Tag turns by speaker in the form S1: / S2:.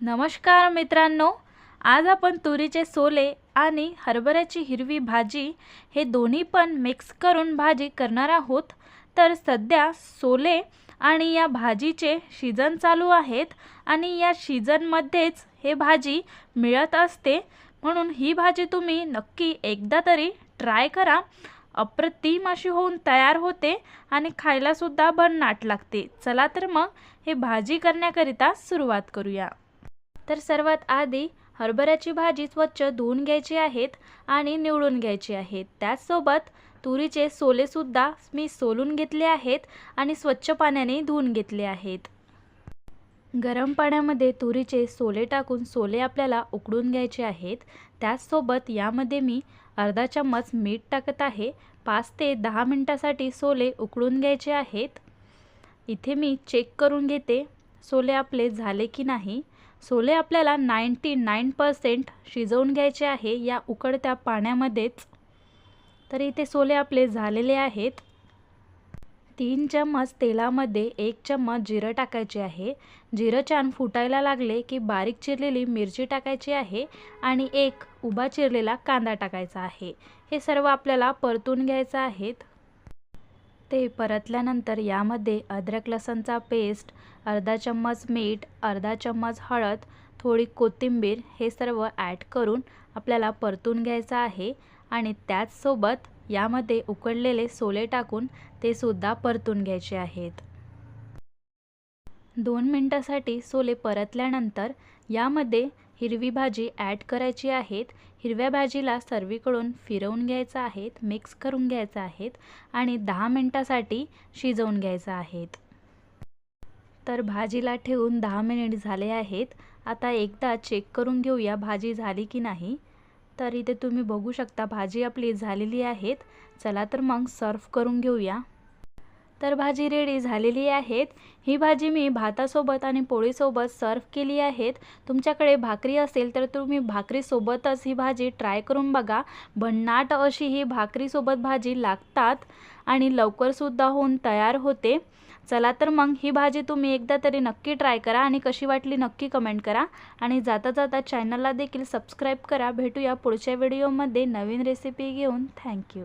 S1: नमस्कार मित्रांनो आज आपण तुरीचे सोले आणि हरभऱ्याची हिरवी भाजी हे दोन्ही पण मिक्स करून भाजी करणार आहोत. तर सध्या सोले आणि या भाजीचे शिजन चालू आहेत आणि या शिजनमध्येच हे भाजी मिळत असते. म्हणून ही भाजी तुम्ही नक्की एकदा तरी ट्राय करा. अप्रतिम अशी होऊन तयार होते आणि खायलासुद्धा भन्नाट लागते. चला तर मग हे भाजी करण्याकरिता सुरुवात करूया. तर सर्वात आधी हरभऱ्याची भाजी स्वच्छ धुवून घ्यायची आहेत आणि निवडून घ्यायची आहेत. त्याचसोबत तुरीचे सोलेसुद्धा मी सोलून घेतले आहेत आणि स्वच्छ पाण्याने धुवून घेतले आहेत. गरम पाण्यामध्ये तुरीचे सोले टाकून सोले आपल्याला उकडून घ्यायचे आहेत. त्याचसोबत यामध्ये मी अर्धा चम्मच मीठ टाकत आहे. पाच ते दहा मिनटासाठी सोले उकडून घ्यायचे आहेत. इथे मी चेक करून घेते सोले आपले झाले की नाही. सोले आपल्याला नाईंटी नाईन पर्सेंट शिजवून घ्यायचे आहे या उकडत्या पाण्यामध्येच. तर इथे सोले आपले झालेले आहेत. तीन चम्मच तेलामध्ये एक चम्मच जिरं टाकायचे आहे. जिरं छान फुटायला लागले की बारीक चिरलेली मिरची टाकायची आहे आणि एक उभा चिरलेला कांदा टाकायचा आहे. हे सर्व आपल्याला परतून घ्यायचं आहेत. ते परतल्यानंतर यामध्ये अद्रक लसणचा पेस्ट अर्धा चम्मच मीठ अर्धा चम्मच हळद थोडी कोथिंबीर हे सर्व ॲड करून आपल्याला परतून घ्यायचं आहे आणि त्याचसोबत यामध्ये उकडलेले सोले टाकून ते सुद्धा परतून घ्यायचे आहेत. दोन मिनटासाठी सोले परतल्यानंतर यामध्ये हिरवी भाजी ॲड करायची आहेत. हिरव्या भाजीला सर्वीकडून फिरवून घ्यायचं आहेत मिक्स करून घ्यायचं आहेत आणि दहा मिनटासाठी शिजवून घ्यायचं आहेत. तर भाजीला ठेवून दहा मिनिट झाले आहेत. आता एकदा चेक करून घेऊया भाजी झाली की नाही. तर इथे तुम्ही बघू शकता भाजी आपली झालेली आहेत. चला तर मग सर्व करून घेऊया. तर भाजी रेडी झालेली आहेत. ही भाजी मी भातासोबत आणि पोळीसोबत सर्व केली आहेत. तुमच्याकडे भाकरी असेल तर तुम्ही भाकरीसोबतच ही भाजी ट्राय करून बघा. भन्नाट अशी ही भाकरीसोबत भाजी लागतात आणि लवकरसुद्धा होऊन तयार होते. चला तर मग ही भाजी तुम्ही एकदा तरी नक्की ट्राय करा आणि कशी वाटली नक्की कमेंट करा. आणि जाता जाता चॅनलला देखील सबस्क्राईब करा. भेटूया पुढच्या व्हिडिओमध्ये नवीन रेसिपी घेऊन. थँक्यू